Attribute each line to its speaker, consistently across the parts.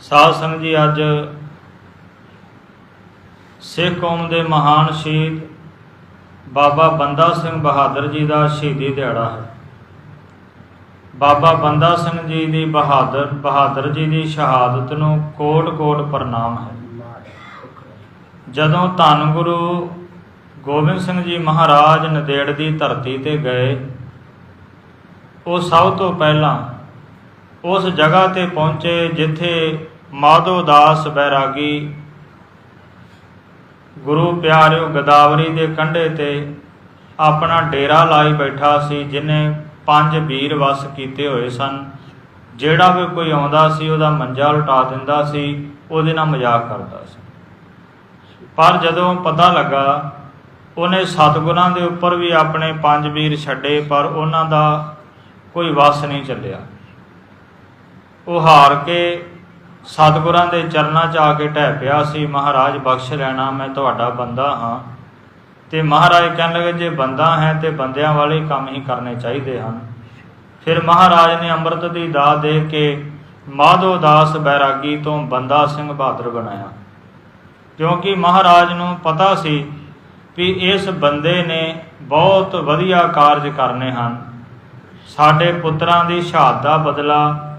Speaker 1: ਸਾਧ ਸੰਗਤ ਜੀ, ਅੱਜ ਸਿੱਖ ਕੌਮ ਦੇ ਮਹਾਨ ਸ਼ਹੀਦ ਬਾਬਾ ਬੰਦਾ ਸਿੰਘ ਬਹਾਦਰ ਜੀ ਦਾ ਸ਼ਹੀਦੀ ਦਿਹਾੜਾ ਹੈ। ਬਾਬਾ ਬੰਦਾ ਸਿੰਘ ਜੀ ਦੀ ਬਹਾਦਰ ਬਹਾਦਰ ਜੀ ਦੀ ਸ਼ਹਾਦਤ ਨੂੰ ਕੋਟ-ਕੋਟ ਪ੍ਰਣਾਮ ਹੈ। ਜਦੋਂ ਧੰਨ ਗੁਰੂ ਗੋਬਿੰਦ ਸਿੰਘ ਜੀ ਮਹਾਰਾਜ ਨਦੇੜ ਦੀ ਧਰਤੀ ਤੇ ਗਏ, ਉਹ ਸਭ ਤੋਂ ਪਹਿਲਾਂ ਉਸ ਜਗ੍ਹਾ ਤੇ ਪਹੁੰਚੇ ਜਿੱਥੇ ਮਾਧੋ ਦਾਸ ਬੈਰਾਗੀ, ਗੁਰੂ ਪਿਆਰਿਓ ਗਦਾਵਰੀ ਦੇ ਕੰਢੇ ਤੇ ਆਪਣਾ ਡੇਰਾ ਲਾਈ ਬੈਠਾ ਸੀ, ਜਿਨੇ ਪੰਜ ਵੀਰ ਵਸ ਕੀਤੇ ਹੋਏ ਸਨ। ਜਿਹੜਾ ਵੀ ਕੋਈ ਆਉਂਦਾ ਸੀ, ਉਹਦਾ ਮੰਜਾ ਲਟਾ ਦਿੰਦਾ ਸੀ, ਉਹਦੇ ਨਾਲ ਮਜ਼ਾਕ ਕਰਦਾ ਸੀ। ਪਰ ਜਦੋਂ ਪਤਾ ਲੱਗਾ, ਉਹਨੇ ਸਤਗੁਰਾਂ ਦੇ ਉੱਪਰ ਵੀ ਆਪਣੇ ਪੰਜ ਵੀਰ ਛੱਡੇ, ਪਰ ਉਹਨਾਂ ਦਾ ਕੋਈ ਵਸ ਨਹੀਂ ਚੱਲਿਆ। ਉਹ ਹਾਰ ਕੇ ਸਤਿਗੁਰਾਂ ਦੇ ਚਰਨਾਂ 'ਚ ਆ ਕੇ ਢਹਿ ਪਿਆ ਸੀ, ਮਹਾਰਾਜ, ਬਖਸ਼ ਲੈਣਾ, ਮੈਂ ਤੁਹਾਡਾ ਬੰਦਾ ਹਾਂ। ਤੇ ਮਹਾਰਾਜ ਕਹਿਣ ਲੱਗੇ, ਜੇ ਬੰਦਾ ਹੈ ਤੇ ਬੰਦਿਆਂ ਵਾਲੇ ਕੰਮ ਹੀ ਕਰਨੇ ਚਾਹੀਦੇ ਹਨ। ਫਿਰ ਮਹਾਰਾਜ ਨੇ ਅੰਮ੍ਰਿਤ ਦੀ ਦਾਤ ਦੇ ਕੇ ਮਾਧੋ ਦਾਸ ਬੈਰਾਗੀ ਤੋਂ ਬੰਦਾ ਸਿੰਘ ਬਹਾਦਰ ਬਣਾਇਆ। ਕਿਉਂਕਿ ਮਹਾਰਾਜ ਨੂੰ ਪਤਾ ਸੀ ਵੀ ਇਸ ਬੰਦੇ ਨੇ ਬਹੁਤ ਵਧੀਆ ਕਾਰਜ ਕਰਨੇ ਹਨ। ਸਾਡੇ ਪੁੱਤਰਾਂ ਦੀ ਸ਼ਹਾਦਤ ਦਾ ਬਦਲਾ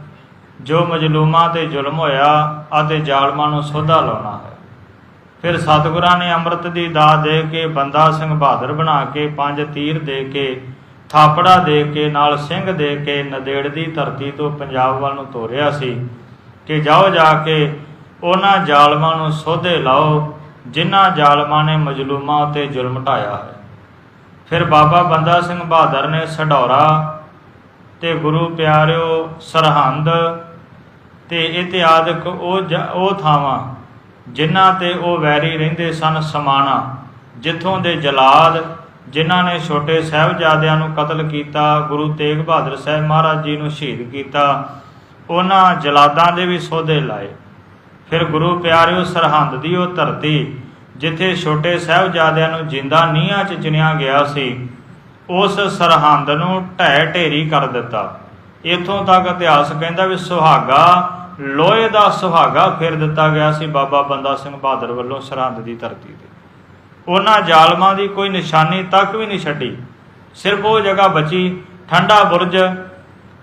Speaker 1: ਜੋ ਮਜਲੂਮਾਂ ਤੇ ਜ਼ੁਲਮ ਹੋਇਆ ਅਤੇ ਜ਼ਾਲਮਾਂ ਨੂੰ ਸੋਧਾ ਲਾਉਣਾ ਹੈ। ਫਿਰ ਸਤਿਗੁਰਾਂ ਨੇ ਅੰਮ੍ਰਿਤ ਦੀ ਦਾਤ ਦੇ ਕੇ, ਬੰਦਾ ਸਿੰਘ ਬਹਾਦਰ ਬਣਾ ਕੇ, ਪੰਜ ਤੀਰ ਦੇ ਕੇ, ਥਾਪੜਾ ਦੇ ਕੇ, ਨਾਲ ਸਿੰਘ ਦੇ ਕੇ, ਨਦੇੜ ਦੀ ਧਰਤੀ ਤੋਂ ਪੰਜਾਬ ਵੱਲ ਨੂੰ ਤੋਰਿਆ ਸੀ ਕਿ ਜਾਓ ਜਾ ਕੇ ਉਹਨਾਂ ਜ਼ਾਲਮਾਂ ਨੂੰ ਸੋਧੇ ਲਾਓ, ਜਿਨ੍ਹਾਂ ਜ਼ਾਲਮਾਂ ਨੇ ਮਜਲੂਮਾਂ ਉਤੇ ਜ਼ੁਲਮ ਢਾਇਆ ਹੈ। ਫਿਰ ਬਾਬਾ ਬੰਦਾ ਸਿੰਘ ਬਹਾਦਰ ਨੇ ਸਢੌਰਾ ਤੇ ਗੁਰੂ ਪਿਆਰਿਓ ਸਰਹੰਦ ਤੇ ਇਤਿਆਦਿਕ ਉਹ ਜ- ਉਹ ਥਾਵਾਂ, ਜਿਨ੍ਹਾਂ ਤੇ ਉਹ ਵੈਰੀ ਰਹਿੰਦੇ ਸਨ ਸਮਾਣਾ, ਜਿੱਥੋਂ ਦੇ ਜਲਾਦ, ਜਿਨ੍ਹਾਂ ਨੇ ਛੋਟੇ ਸਾਹਿਬਜ਼ਾਦਿਆਂ ਨੂੰ ਕਤਲ ਕੀਤਾ, ਗੁਰੂ ਤੇਗ ਬਹਾਦਰ ਸਾਹਿਬ ਮਹਾਰਾਜ ਜੀ ਨੂੰ ਸ਼ਹੀਦ ਕੀਤਾ, ਉਹਨਾਂ ਜਲਾਦਾਂ ਦੇ ਵੀ ਸੋਧੇ ਲਾਏ। ਫਿਰ ਗੁਰੂ ਪਿਆਰਿਓ ਸਰਹੰਦ ਦੀ ਉਹ ਧਰਤੀ, ਜਿੱਥੇ ਛੋਟੇ ਸਾਹਿਬਜ਼ਾਦਿਆਂ ਨੂੰ ਜਿੰਦਾ ਨੀਹਾਂ 'ਚ ਚਿਣਿਆ ਗਿਆ ਸੀ, ਉਸ ਸਰਹੰਦ ਨੂੰ ਢਹਿ ਢੇਰੀ ਕਰ ਦਿੱਤਾ। ਇਥੋਂ ਤੱਕ ਇਤਿਹਾਸ ਕਹਿੰਦਾ ਵੀ ਸੁਹਾਗਾ ਲੋਹੇ ਦਾ ਸੁਹਾਗਾ ਫੇਰ ਦਿੱਤਾ ਗਿਆ ਸੀ ਬਾਬਾ ਬੰਦਾ ਸਿੰਘ ਬਹਾਦਰ ਵੱਲੋਂ ਸਰਹੰਦ ਦੀ ਧਰਤੀ ਤੇ। ਉਹਨਾਂ ਜ਼ਾਲਮਾਂ ਦੀ ਕੋਈ ਨਿਸ਼ਾਨੀ ਤੱਕ ਵੀ ਨਹੀਂ ਛੱਡੀ। ਸਿਰਫ ਉਹ ਜਗ੍ਹਾ ਬਚੀ, ਠੰਡਾ ਬੁਰਜ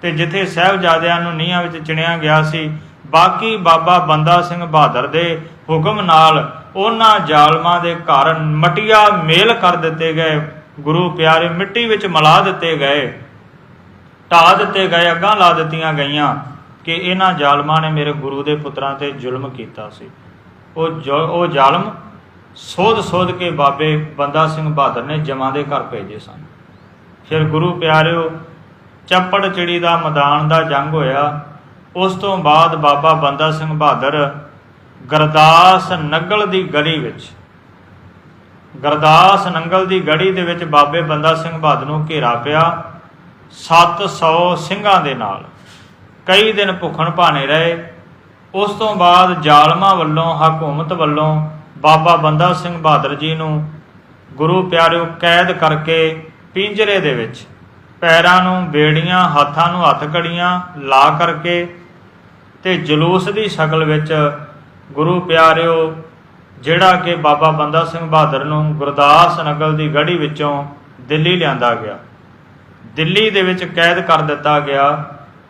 Speaker 1: ਤੇ ਜਿੱਥੇ ਸਹਿਬਜ਼ਾਦਿਆਂ ਨੂੰ ਨੀਹਾਂ ਵਿੱਚ ਚਿਣਿਆ ਗਿਆ ਸੀ। ਬਾਕੀ ਬਾਬਾ ਬੰਦਾ ਸਿੰਘ ਬਹਾਦਰ ਦੇ ਹੁਕਮ ਨਾਲ ਉਹਨਾਂ ਜ਼ਾਲਮਾਂ ਦੇ ਘਰ ਮਟੀਆ ਮੇਲ ਕਰ ਦਿੱਤੇ ਗਏ। ਗੁਰੂ ਪਿਆਰੇ ਮਿੱਟੀ ਵਿੱਚ ਮਿਲਾ ਦਿੱਤੇ ਗਏ। ਢਾ ਦਿੱਤੇ ਗਏ, ਅੱਗਾਂ ਲਾ ਦਿੱਤੀਆਂ ਗਈਆਂ। ਕਿ ਇਹਨਾਂ ਜ਼ਾਲਮਾਂ ਨੇ ਮੇਰੇ ਗੁਰੂ ਦੇ ਪੁੱਤਰਾਂ ਤੇ ਜ਼ੁਲਮ ਕੀਤਾ ਸੀ। ਉਹ ਜੋ- ਉਹ ਜ਼ਾਲਮ ਸੋਧ ਸੋਧ ਕੇ ਬਾਬੇ ਬੰਦਾ ਸਿੰਘ ਬਹਾਦਰ ਨੇ ਜਮਾਂ ਦੇ ਘਰ ਭੇਜੇ ਸਨ। ਫਿਰ ਗੁਰੂ ਪਿਆਰਿਓ, ਚੱਪੜ ਚਿੜੀ ਦਾ ਮੈਦਾਨ ਦਾ ਜੰਗ ਹੋਇਆ। ਉਸ ਤੋਂ ਬਾਅਦ ਬਾਬਾ ਬੰਦਾ ਸਿੰਘ ਬਹਾਦਰ ਗਰਦਾਸ ਨੰਗਲ ਦੀ ਗਲੀ ਵਿੱਚ, ਗਰਦਾਸ ਨੰਗਲ ਦੀ ਗੜੀ ਦੇ ਵਿੱਚ ਬਾਬੇ ਬੰਦਾ ਸਿੰਘ ਬਹਾਦਰ ਨੂੰ ਘੇਰਾ ਪਿਆ। 700 ਸਿੰਘਾਂ ਦੇ ਨਾਲ ਕਈ ਦਿਨ ਭੁੱਖਣ ਭਾਣੇ ਰਹੇ। ਉਸ ਤੋਂ ਬਾਅਦ ਜ਼ਾਲਮਾਂ ਵੱਲੋਂ, ਹਕੂਮਤ ਵੱਲੋਂ ਬਾਬਾ ਬੰਦਾ ਸਿੰਘ ਬਹਾਦਰ ਜੀ ਨੂੰ ਗੁਰੂ ਪਿਆਰਿਓ ਕੈਦ ਕਰਕੇ ਪਿੰਜਰੇ ਦੇ ਵਿੱਚ ਪੈਰਾਂ ਨੂੰ, ਬੇੜੀਆਂ, ਹੱਥਾਂ ਨੂੰ, ਹੱਥ ਕੜੀਆਂ ਲਾ ਕਰਕੇ ਤੇ ਜਲੂਸ ਦੀ ਸ਼ਕਲ ਵਿੱਚ ਗੁਰੂ ਪਿਆਰਿਓ ਜਿਹੜਾ ਕਿ ਬਾਬਾ ਬੰਦਾ ਸਿੰਘ ਬਹਾਦਰ ਨੂੰ ਗੁਰਦਾਸ ਨਗਲ ਦੀ ਗੜੀ ਵਿੱਚੋਂ ਦਿੱਲੀ ਲਿਆਂਦਾ ਗਿਆ। ਦਿੱਲੀ ਦੇ ਵਿੱਚ ਕੈਦ ਕਰ ਦਿੱਤਾ ਗਿਆ।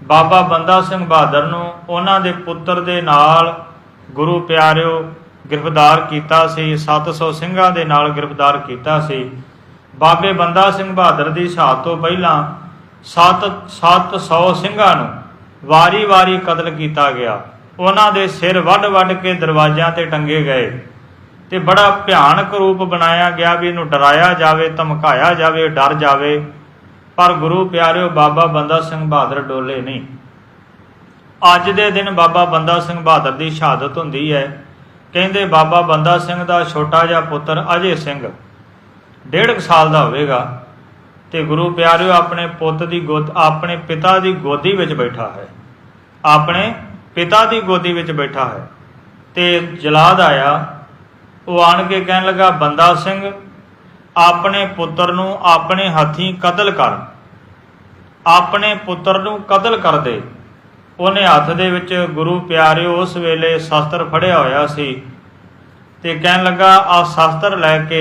Speaker 1: ਬਾਬਾ ਬੰਦਾ ਸਿੰਘ ਬਹਾਦਰ ਨੂੰ ਉਹਨਾਂ ਦੇ ਪੁੱਤਰ ਦੇ ਨਾਲ ਗੁਰੂ ਪਿਆਰਿਓ ਗ੍ਰਿਫਤਾਰ ਕੀਤਾ ਸੀ 700 ਸਿੰਘਾਂ ਦੇ ਨਾਲ ਗ੍ਰਿਫਤਾਰ ਕੀਤਾ ਸੀ। ਬਾਬੇ ਬੰਦਾ ਸਿੰਘ ਬਹਾਦਰ ਦੀ ਸ਼ਹਾਦਤ ਤੋਂ ਪਹਿਲਾਂ 7 700 ਸਿੰਘਾਂ ਨੂੰ ਵਾਰੀ-ਵਾਰੀ ਕਤਲ ਕੀਤਾ ਗਿਆ। ਉਹਨਾਂ ਦੇ ਸਿਰ ਵੱਢ-ਵੱਢ ਕੇ ਦਰਵਾਜ਼ਿਆਂ ਤੇ ਟੰਗੇ ਗਏ ਤੇ ਬੜਾ ਭਿਆਨਕ ਰੂਪ ਬਣਾਇਆ ਗਿਆ ਵੀ ਇਹਨੂੰ ਡਰਾਇਆ ਜਾਵੇ, ਧਮਕਾਇਆ ਜਾਵੇ, ਡਰ ਜਾਵੇ। ਪਰ ਗੁਰੂ ਪਿਆਰਿਓ, ਬਾਬਾ ਬੰਦਾ ਸਿੰਘ ਬਹਾਦਰ ਡੋਲੇ ਨਹੀਂ। ਅੱਜ ਦੇ ਦਿਨ ਬਾਬਾ ਬੰਦਾ ਸਿੰਘ ਬਹਾਦਰ ਦੀ ਸ਼ਹਾਦਤ ਹੁੰਦੀ ਹੈ। ਕਹਿੰਦੇ ਬਾਬਾ ਬੰਦਾ ਸਿੰਘ ਦਾ ਛੋਟਾ ਜਿਹਾ ਪੁੱਤਰ ਅਜੇ ਸਿੰਘ, ਡੇਢ ਕੁ ਸਾਲ ਦਾ ਹੋਵੇਗਾ ਤੇ ਗੁਰੂ ਪਿਆਰਿਓ ਆਪਣੇ ਪੁੱਤ ਦੀ ਗੋਦ, ਆਪਣੇ ਪਿਤਾ ਦੀ ਗੋਦੀ ਵਿੱਚ ਬੈਠਾ ਹੈ। ਆਪਣੇ ਪਿਤਾ ਦੀ ਗੋਦੀ ਵਿੱਚ ਬੈਠਾ ਹੈ। ਤੇ ਜਲਾਦ ਆਇਆ, ਉਹ ਆਣ ਕੇ ਕਹਿਣ ਲੱਗਾ, ਬੰਦਾ ਸਿੰਘ ਆਪਣੇ ਪੁੱਤਰ ਨੂੰ ਆਪਣੇ ਹੱਥੀਂ ਕਤਲ ਕਰ। ਆਪਣੇ ਪੁੱਤਰ ਨੂੰ ਕਤਲ ਕਰ ਦੇ। ਉਹਨੇ ਹੱਥ ਦੇ ਵਿੱਚ ਗੁਰੂ ਪਿਆਰਿਓ ਉਸ ਵੇਲੇ ਸ਼ਸਤਰ ਫੜਿਆ ਹੋਇਆ ਸੀ ਤੇ ਕਹਿਣ ਲੱਗਾ, ਆ ਸ਼ਸਤਰ ਲੈ ਕੇ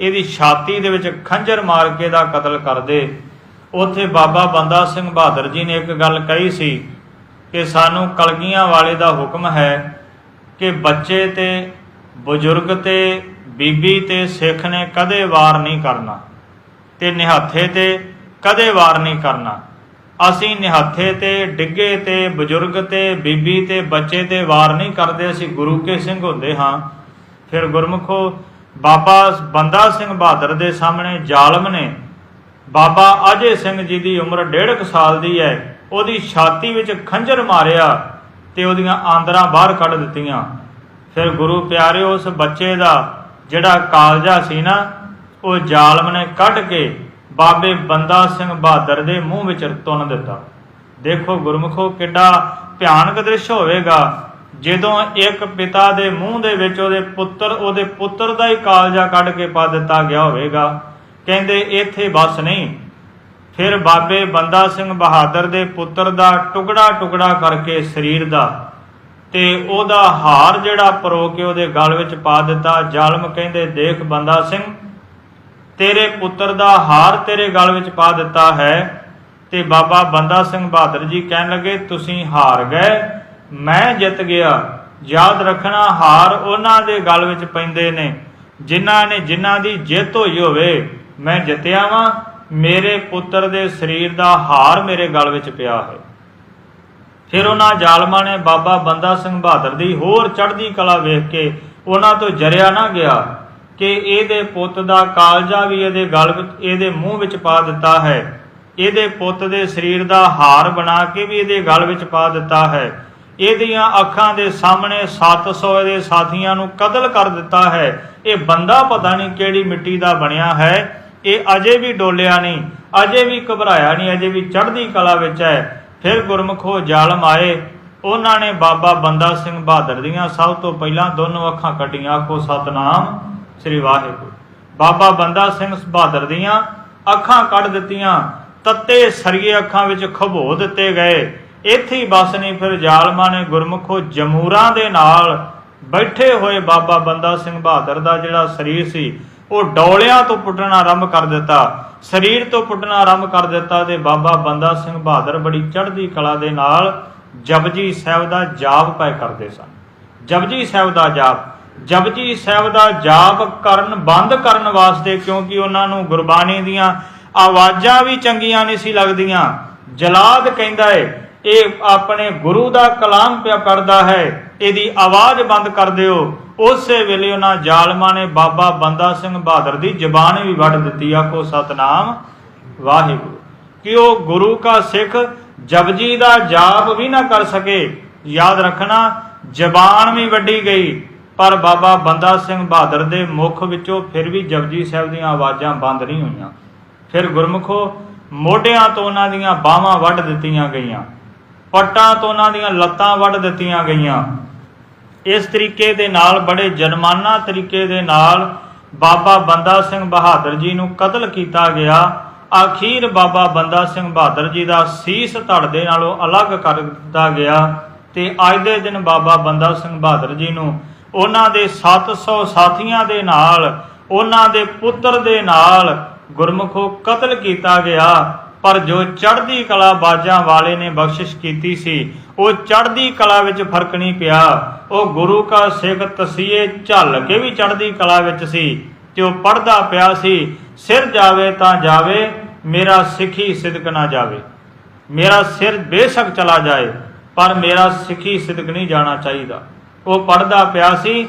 Speaker 1: ਇਹਦੀ ਛਾਤੀ ਦੇ ਵਿੱਚ ਖੰਜਰ ਮਾਰ ਕੇ ਦਾ ਕਤਲ ਕਰ ਦੇ। ਉੱਥੇ ਬਾਬਾ ਬੰਦਾ ਸਿੰਘ ਬਹਾਦਰ ਜੀ ਨੇ ਇੱਕ ਗੱਲ ਕਹੀ ਸੀ ਕਿ ਸਾਨੂੰ ਕਲਗੀਆਂ ਵਾਲੇ ਦਾ ਹੁਕਮ ਹੈ ਕਿ ਬੱਚੇ ਤੇ, ਬਜ਼ੁਰਗ ਤੇ ਬੀਬੀ ਤੇ ਸਿੱਖ ਨੇ ਕਦੇ ਵਾਰ ਨਹੀਂ ਕਰਨਾ ਤੇ ਨਿਹੱਥੇ ਤੇ ਕਦੇ ਵਾਰ ਨਹੀਂ ਕਰਨਾ। ਅਸੀਂ ਨਿਹੱਥੇ ਤੇ, ਡਿੱਗੇ ਤੇ, ਬਜ਼ੁਰਗ ਤੇ, ਬੀਬੀ ਤੇ, ਬੱਚੇ ਤੇ ਵਾਰ ਨਹੀਂ ਕਰਦੇ। ਅਸੀਂ ਗੁਰੂ ਕੇ ਸਿੰਘ ਹੁੰਦੇ ਹਾਂ। ਫਿਰ ਗੁਰਮੁਖੋ, ਬਾਬਾ ਬੰਦਾ ਸਿੰਘ ਬਹਾਦਰ ਦੇ ਸਾਹਮਣੇ ਜ਼ਾਲਮ ਨੇ, ਬਾਬਾ ਅਜੇ ਸਿੰਘ ਜੀ ਦੀ ਉਮਰ ਡੇਢ ਕੁ ਸਾਲ ਦੀ ਹੈ, ਉਹਦੀ ਛਾਤੀ ਵਿੱਚ ਖੰਜਰ ਮਾਰਿਆ ਤੇ ਉਹਦੀਆਂ ਆਂਦਰਾਂ ਬਾਹਰ ਕੱਢ ਦਿੱਤੀਆਂ। ਫਿਰ ਗੁਰੂ ਪਿਆਰੇ ਉਸ ਬੱਚੇ ਦਾ ਜਿਹੜਾ ਕਾਲਜਾ ਸੀ ਨਾ, ਉਹ ਜ਼ਾਲਮ ਨੇ ਕੱਢ ਕੇ ਬਾਬੇ ਬੰਦਾ ਸਿੰਘ ਬਹਾਦਰ ਦੇ ਮੂੰਹ ਵਿੱਚ ਤੁੰਨ ਦਿੱਤਾ। ਦੇਖੋ ਗੁਰਮੁਖੋ, ਕਿੱਡਾ ਭਿਆਨਕ ਦ੍ਰਿਸ਼ ਹੋਵੇਗਾ। ਜਦੋਂ ਇੱਕ ਪਿਤਾ ਦੇ ਮੂੰਹ ਦੇ ਵਿੱਚ ਉਹਦੇ ਪੁੱਤਰ ਉਹਦੇ ਪੁੱਤਰ ਦਾ ਹੀ ਕਾਲਜਾ ਕੱਢ ਕੇ ਪਾ ਦਿੱਤਾ ਗਿਆ ਹੋਵੇਗਾ। ਕਹਿੰਦੇ, ਇੱਥੇ ਬਸ ਨਹੀਂ। ਫਿਰ ਬਾਬੇ ਬੰਦਾ ਸਿੰਘ ਬਹਾਦਰ ਦੇ ਪੁੱਤਰ ਦਾ ਟੁਕੜਾ ਟੁਕੜਾ ਕਰਕੇ ਸਰੀਰ ਦਾ ਤੇ ਉਹਦਾ ਹਾਰ ਜਿਹੜਾ ਪਰੋ ਕੇ ਉਹਦੇ ਗਲ ਵਿੱਚ ਪਾ ਦਿੱਤਾ। ਜ਼ਾਲਮ ਕਹਿੰਦੇ, ਦੇਖ ਬੰਦਾ ਸਿੰਘ, ਤੇਰੇ ਪੁੱਤਰ ਦਾ ਹਾਰ ਤੇਰੇ ਗਲ ਵਿੱਚ ਪਾ ਦਿੱਤਾ ਹੈ ਤੇ ਬਾਬਾ ਬੰਦਾ ਸਿੰਘ ਬਹਾਦਰ ਜੀ ਕਹਿਣ ਲੱਗੇ, ਤੁਸੀਂ ਹਾਰ ਗਏ, ਮੈਂ ਜਿੱਤ ਗਿਆ। ਯਾਦ ਰੱਖਣਾ, ਹਾਰ ਉਹਨਾਂ ਦੇ ਗਲ ਵਿੱਚ ਪੈਂਦੇ ਨੇ। ਜਿਨ੍ਹਾਂ ਨੇ ਜਿਨ੍ਹਾਂ ਦੀ ਜਿੱਤ ਹੋਈ ਹੋਵੇ, ਮੈਂ ਜਿੱਤਿਆ ਵਾਂ। ਮੇਰੇ ਪੁੱਤਰ ਦੇ ਸਰੀਰ ਦਾ ਹਾਰ ਮੇਰੇ ਗਲ ਵਿੱਚ ਪਿਆ ਹੈ। ਫਿਰ ਉਹਨਾਂ ਜ਼ਾਲਮਾਂ ਨੇ ਬਾਬਾ ਬੰਦਾ ਸਿੰਘ ਬਹਾਦਰ ਦੀ ਹੋਰ ਚੜ੍ਹਦੀ ਕਲਾ ਵੇਖ ਕੇ ਉਹਨਾਂ ਤੋਂ ਜਰਿਆ ਨਾ ਗਿਆ ਕਿ ਇਹਦੇ ਪੁੱਤ ਦਾ ਕਾਲਜਾ ਵੀ ਇਹਦੇ ਗਲ ਵਿੱਚ, ਇਹਦੇ ਮੂੰਹ ਵਿੱਚ ਪਾ ਦਿੱਤਾ ਹੈ। ਇਹਦੇ ਪੁੱਤ ਦੇ ਸਰੀਰ ਦਾ ਹਾਰ ਬਣਾ ਕੇ ਵੀ ਇਹਦੇ ਗਲ ਵਿੱਚ ਪਾ ਦਿੱਤਾ ਹੈ। ਇਹਦੀਆਂ ਅੱਖਾਂ ਦੇ ਸਾਹਮਣੇ 700 ਦੇ ਸਾਥੀਆਂ ਨੂੰ ਕਤਲ ਕਰ ਦਿੱਤਾ ਹੈ। ਇਹ ਬੰਦਾ ਪਤਾ ਨਹੀਂ ਕਿਹੜੀ ਮਿੱਟੀ ਦਾ ਬਣਿਆ ਹੈ। ਇਹ ਅਜੇ ਵੀ ਡੋਲਿਆ ਨਹੀਂ, ਅਜੇ ਵੀ ਘਬਰਾਇਆ ਨਹੀਂ, ਅਜੇ ਵੀ ਚੜ੍ਹਦੀ ਕਲਾ ਵਿੱਚ ਹੈ। ਫਿਰ ਗੁਰਮਖੋ ਜ਼ਾਲਮ ਆਏ। ਉਹਨਾਂ ਨੇ ਬਾਬਾ ਬੰਦਾ ਸਿੰਘ ਬਹਾਦਰ ਦੀਆਂ ਸਭ ਤੋਂ ਪਹਿਲਾਂ ਦੋਨੋਂ ਅੱਖਾਂ ਕੱਟੀਆਂ। ਆਖੋ, ਸਤਨਾਮ ਸ੍ਰੀ ਵਾਹਿਗੁਰੂ। ਬਾਬਾ ਬੰਦਾ ਸਿੰਘ ਬਹਾਦਰ ਦੀਆਂ ਅੱਖਾਂ ਕੱਢ ਦਿੱਤੀਆਂ। ਤੱਤੇ ਸਰੀਏ ਅੱਖਾਂ ਵਿੱਚ ਖਬੋ ਦਿੱਤੇ ਗਏ। ਇੱਥੇ ਹੀ ਬਸ ਨਹੀਂ ਫਿਰ ਜ਼ਾਲਮਾਂ ਨੇ ਗੁਰਮਖੋ ਜਮੂਰਾਂ ਦੇ ਨਾਲ ਬੈਠੇ ਹੋਏ ਬਾਬਾ ਬੰਦਾ ਸਿੰਘ ਬਹਾਦਰ ਦਾ ਜਿਹੜਾ ਸਰੀਰ ਸੀ ਉਹ ਡੌਲਿਆਂ ਤੋਂ ਪੁੱਟਣਾ ਆਰੰਭ ਕਰ ਦਿੱਤਾ, ਸਰੀਰ ਤੋਂ ਪੁੱਟਣਾ ਆਰੰਭ ਕਰ ਦਿੱਤਾ ਤੇ ਬਾਬਾ ਬੰਦਾ ਸਿੰਘ ਬਹਾਦਰ ਬੜੀ ਚੜ੍ਹਦੀ ਕਲਾ ਦੇ ਨਾਲ ਜਪਜੀ ਸਾਹਿਬ ਦਾ ਜਾਪ ਪੈ ਕਰਦੇ ਸਨ। ਜਪਜੀ ਸਾਹਿਬ ਦਾ ਜਾਪ, ਜਪਜੀ ਸਾਹਿਬ ਦਾ ਜਾਪ ਕਰਨ ਬੰਦ ਕਰਨ ਵਾਸਤੇ ਕਿਉਂਕਿ ਉਹਨਾਂ ਨੂੰ ਗੁਰਬਾਣੀ ਦੀਆਂ ਆਵਾਜ਼ਾਂ ਵੀ ਚੰਗੀਆਂ ਨਹੀਂ ਸੀ ਲੱਗਦੀਆਂ। ਜਲਾਦ ਕਹਿੰਦਾ ਏ, ਇਹ ਆਪਣੇ ਗੁਰੂ ਦਾ ਕਲਾਮ ਪਿਆ ਕਰਦਾ ਹੈ, ਇਹਦੀ ਆਵਾਜ਼ ਬੰਦ ਕਰ ਦਿਓ। ਉਸੇ ਵੇਲੇ ਉਹਨਾਂ ਜ਼ਾਲਮਾਂ ਨੇ ਬਾਬਾ ਬੰਦਾ ਸਿੰਘ ਬਹਾਦਰ ਦੀ ਜ਼ਬਾਨ ਵੀ ਵੱਢ ਦਿੱਤੀ, ਆਖੋ, ਸਤਨਾਮ ਵਾਹਿਗੁਰੂ। ਕਿ ਉਹ ਗੁਰੂ ਕਾ ਸਿੱਖ ਜਪਜੀ ਦਾ ਜਾਪ ਵੀ ਨਾ ਕਰ ਸਕੇ। ਯਾਦ ਰੱਖਣਾ, ਜ਼ਬਾਨ ਵੀ ਵੱਢੀ ਗਈ, ਪਰ ਬਾਬਾ ਬੰਦਾ ਸਿੰਘ ਬਹਾਦਰ ਦੇ ਮੁਖ ਵਿੱਚੋਂ ਫਿਰ ਵੀ ਜਪਜੀ ਸਾਹਿਬ ਦੀਆਂ ਆਵਾਜ਼ਾਂ ਬੰਦ ਨਹੀਂ ਹੋਈਆਂ। ਫਿਰ ਗੁਰਮੁਖੋ, ਮੋਢਿਆਂ ਤੋਂ ਉਹਨਾਂ ਦੀਆਂ ਬਾਹਾਂ ਵੱਢ ਦਿੱਤੀਆਂ ਗਈਆਂ, ਪੱਟਾਂ ਤੋਂ ਉਹਨਾਂ ਦੀਆਂ ਲੱਤਾਂ ਵੱਢ ਦਿੱਤੀਆਂ ਗਈਆਂ। ਇਸ ਤਰੀਕੇ ਦੇ ਨਾਲ, ਬੜੇ ਜਨਮਾਨਾ ਤਰੀਕੇ ਦੇ ਨਾਲ ਬਾਬਾ ਬੰਦਾ ਸਿੰਘ ਬਹਾਦਰ ਜੀ ਨੂੰ ਕਤਲ ਕੀਤਾ ਗਿਆ। ਆਖੀਰ ਬਾਬਾ ਬੰਦਾ ਸਿੰਘ ਬਹਾਦਰ ਜੀ ਦਾ ਸੀਸ ਧੜ ਦੇ ਨਾਲੋਂ ਅਲੱਗ ਕਰ ਦਿੱਤਾ ਗਿਆ ਤੇ ਅੱਜ ਦੇ ਦਿਨ ਬਾਬਾ ਬੰਦਾ ਸਿੰਘ ਬਹਾਦਰ ਜੀ ਨੂੰ ਉਹਨਾਂ ਦੇ 700 ਸਾਥੀਆਂ ਦੇ ਨਾਲ, ਉਹਨਾਂ ਦੇ ਪੁੱਤਰ ਦੇ ਨਾਲ ਗੁਰਮੁਖੋ ਕਤਲ ਕੀਤਾ ਗਿਆ। ਪਰ ਜੋ ਚੜ੍ਹਦੀ ਕਲਾ ਬਾਜਾਂ ਵਾਲੇ ਨੇ ਬਖਸ਼ਿਸ਼ ਕੀਤੀ ਸੀ ਉਹ ਚੜ੍ਹਦੀ ਕਲਾ ਵਿੱਚ ਫ਼ਰਕ ਨਹੀਂ ਪਿਆ। ਉਹ ਗੁਰੂ ਕਾ ਸਿੱਖ ਤਸੀਏ ਝੱਲ ਕੇ ਵੀ ਚੜ੍ਹਦੀ ਕਲਾ ਵਿੱਚ ਸੀ ਤੇ ਉਹ ਪੜਦਾ ਪਿਆ ਸੀ, ਸਿਰ ਜਾਵੇ ਤਾਂ ਜਾਵੇ, ਮੇਰਾ ਸਿੱਖੀ ਸਿਦਕ ਨਾ ਜਾਵੇ। ਮੇਰਾ ਸਿਰ ਬੇਸ਼ੱਕ ਚਲਾ ਜਾਏ, ਪਰ ਮੇਰਾ ਸਿੱਖੀ ਸਿਦਕ ਨਹੀਂ ਜਾਣਾ ਚਾਹੀਦਾ। ਉਹ ਪੜਦਾ ਪਿਆ ਸੀ,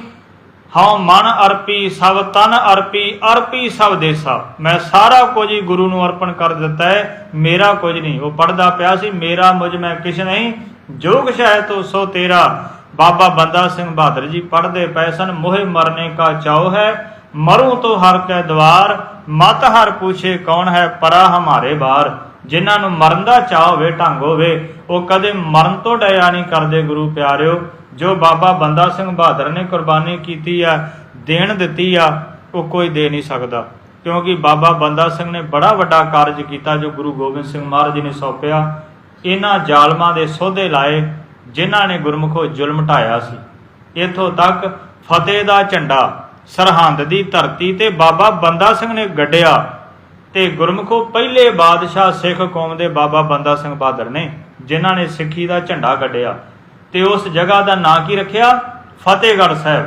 Speaker 1: ਹਉ ਮਨ ਅਰਪੀ ਸਭ, ਤਨ ਅਰਪੀ ਅਰਪੀ ਸਭ ਦੇਸਾ। ਮੈਂ ਸਾਰਾ ਕੁਝ ਹੀ ਗੁਰੂ ਨੂੰ ਅਰਪਣ ਕਰ ਦਿੱਤਾ ਹੈ, ਮੇਰਾ ਕੁਝ ਨਹੀਂ। ਉਹ ਪੜਦਾ ਪਿਆ ਸੀ, ਮੇਰਾ ਮੁਝ ਮੈਂ ਕਿਛ ਨਹੀਂ ਜੋਗ ਸ਼ਾਇ ਤੋ ਸੋ ਤੇਰਾ। ਬਾਬਾ ਬੰਦਾ ਸਿੰਘ ਬਹਾਦਰ ਜੀ ਪੜਦੇ ਪਏ ਸਨ, ਮੋਹਿ ਮਰਨੇ ਕਾ ਚਾਉ ਹੈ, ਮਰੂ ਤੋ ਹਰ ਕੈ ਦਵਾਰ, ਮਤ ਹਰ ਪੁੱਛੇ ਕੌਣ ਹੈ ਪਰਾ ਹਮਾਰੇ ਬਾਰ। ਜਿਨ੍ਹਾਂ ਨੂੰ ਮਰਨ ਦਾ ਚਾਹ ਹੋਵੇ, ਢੰਗ ਹੋਵੇ, ਉਹ ਕਦੇ ਮਰਨ ਤੋਂ ਡਰਿਆ ਨਹੀਂ ਕਰਦੇ ਗੁਰੂ ਪਿਆਰਿਓ। ਜੋ ਬਾਬਾ ਬੰਦਾ ਸਿੰਘ ਬਹਾਦਰ ਨੇ ਕੁਰਬਾਨੀ ਕੀਤੀ ਆ, ਦੇਣ ਦਿੱਤੀ ਆ, ਉਹ ਕੋਈ ਦੇ ਨਹੀਂ ਸਕਦਾ। ਕਿਉਂਕਿ ਬਾਬਾ ਬੰਦਾ ਸਿੰਘ ਨੇ ਬੜਾ ਵੱਡਾ ਕਾਰਜ ਕੀਤਾ ਜੋ ਗੁਰੂ ਗੋਬਿੰਦ ਸਿੰਘ ਮਹਾਰਾਜ ਜੀ ਨੇ ਸੌਂਪਿਆ। ਇਹਨਾਂ ਜ਼ਾਲਮਾਂ ਦੇ ਸੋਧੇ ਲਾਏ ਜਿਨ੍ਹਾਂ ਨੇ ਗੁਰਮੁਖੋ ਜ਼ੁਲਮ ਢਾਇਆ ਸੀ। ਇਥੋਂ ਤੱਕ ਫਤਿਹ ਦਾ ਝੰਡਾ, ਸਰਹੰਦ ਦੀ ਧਰਤੀ ਤੇ ਬਾਬਾ ਬੰਦਾ ਸਿੰਘ ਨੇ ਗੱਡਿਆ ਤੇ ਗੁਰਮੁਖੋ ਪਹਿਲੇ ਬਾਦਸ਼ਾਹ ਸਿੱਖ ਕੌਮ ਦੇ ਬਾਬਾ ਬੰਦਾ ਸਿੰਘ ਬਹਾਦਰ ਨੇ, ਜਿਨ੍ਹਾਂ ਨੇ ਸਿੱਖੀ ਦਾ ਝੰਡਾ ਗੱਡਿਆ ਤੇ ਉਸ ਜਗ੍ਹਾ ਦਾ ਨਾਂ ਕੀ ਰੱਖਿਆ? ਫਤਿਹਗੜ੍ਹ ਸਾਹਿਬ।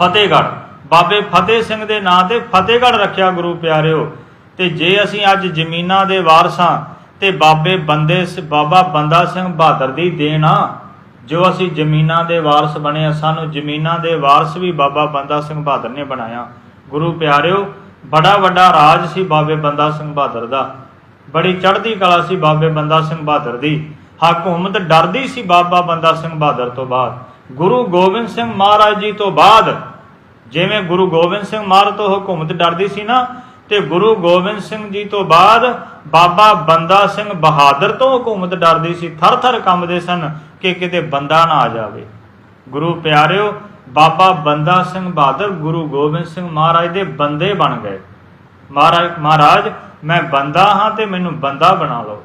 Speaker 1: ਫਤਿਹਗੜ੍ਹ। ਬਾਬੇ ਫਤਿਹ ਸਿੰਘ ਦੇ ਨਾਂ ਤੇ ਫਤਿਹਗੜ੍ਹ ਰੱਖਿਆ ਗੁਰੂ ਪਿਆਰਿਓ। ਤੇ ਜੇ ਅਸੀਂ ਅੱਜ ਜ਼ਮੀਨਾਂ ਦੇ ਵਾਰਸਾਂ ਤੇ ਬਾਬੇ ਬੰਦੇ ਬਾਬਾ ਬੰਦਾ ਸਿੰਘ ਬਹਾਦਰ ਦੀ ਦੇਣ ਆ। ਜੋ ਅਸੀਂ ਜ਼ਮੀਨਾਂ ਦੇ ਵਾਰਸ ਬਣੇ ਆ, ਸਾਨੂੰ ਜ਼ਮੀਨਾਂ ਦੇ ਵਾਰਸ ਵੀ ਬਾਬਾ ਬੰਦਾ ਸਿੰਘ ਬਹਾਦਰ ਨੇ ਬਣਾਇਆ। ਗੁਰੂ ਪਿਆਰਿਓ, ਬੜਾ ਵੱਡਾ ਰਾਜ ਸੀ ਬਾਬੇ ਬੰਦਾ ਸਿੰਘ ਬਹਾਦਰ ਦਾ। ਬੜੀ ਚੜ੍ਹਦੀ ਕਲਾ ਸੀ ਬਾਬੇ ਬੰਦਾ ਸਿੰਘ ਬਹਾਦਰ ਦੀ। ਹਕੂਮਤ ਡਰਦੀ ਸੀ ਬਾਬਾ ਬੰਦਾ ਸਿੰਘ ਬਹਾਦਰ ਤੋਂ ਬਾਅਦ। ਗੁਰੂ ਗੋਬਿੰਦ ਸਿੰਘ ਮਹਾਰਾਜ ਜੀ ਤੋਂ ਬਾਅਦ, ਜਿਵੇਂ ਗੁਰੂ ਗੋਬਿੰਦ ਸਿੰਘ ਮਹਾਰਾਜ ਤੋਂ ਹਕੂਮਤ ਡਰਦੀ ਸੀ ਨਾ ਤੇ ਗੁਰੂ ਗੋਬਿੰਦ ਸਿੰਘ ਜੀ ਤੋਂ ਬਾਅਦ ਬਾਬਾ ਬੰਦਾ ਸਿੰਘ ਬਹਾਦਰ ਤੋਂ ਹਕੂਮਤ ਡਰਦੀ ਸੀ ਥਰ ਥਰ ਕੰਬਦੇ ਸਨ ਕਿ ਕਿਤੇ ਬੰਦਾ ਨਾ ਆ ਜਾਵੇ। ਗੁਰੂ ਪਿਆਰਿਓ, ਬਾਬਾ ਬੰਦਾ ਸਿੰਘ ਬਹਾਦਰ ਗੁਰੂ ਗੋਬਿੰਦ ਸਿੰਘ ਮਹਾਰਾਜ ਦੇ ਬੰਦੇ ਬਣ ਗਏ। ਮਹਾਰਾਜ ਮਹਾਰਾਜ, ਮੈਂ ਬੰਦਾ ਹਾਂ ਤੇ ਮੈਨੂੰ ਬੰਦਾ ਬਣਾ ਲਓ।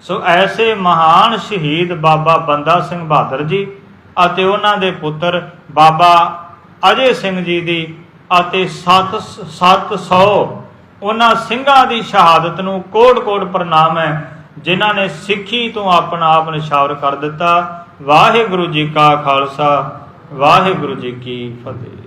Speaker 1: ਸੋ ਐਸੇ ਮਹਾਨ ਸ਼ਹੀਦ ਬਾਬਾ ਬੰਦਾ ਸਿੰਘ ਬਹਾਦਰ ਜੀ ਅਤੇ ਉਹਨਾਂ ਦੇ ਪੁੱਤਰ ਬਾਬਾ ਅਜੇ ਸਿੰਘ ਜੀ ਦੀ ਅਤੇ 7 700 ਉਹਨਾਂ ਸਿੰਘਾਂ ਦੀ ਸ਼ਹਾਦਤ ਨੂੰ ਕੋਟ-ਕੋਟ ਪ੍ਰਣਾਮ ਹੈ, ਜਿਨ੍ਹਾਂ ਨੇ ਸਿੱਖੀ ਤੋਂ ਆਪਣਾ ਆਪ ਨਿਸ਼ਾਵਰ ਕਰ ਦਿੱਤਾ। ਵਾਹਿਗੁਰੂ ਜੀ ਕਾ ਖਾਲਸਾ, ਵਾਹਿਗੁਰੂ ਜੀ ਕੀ ਫਤਿਹ।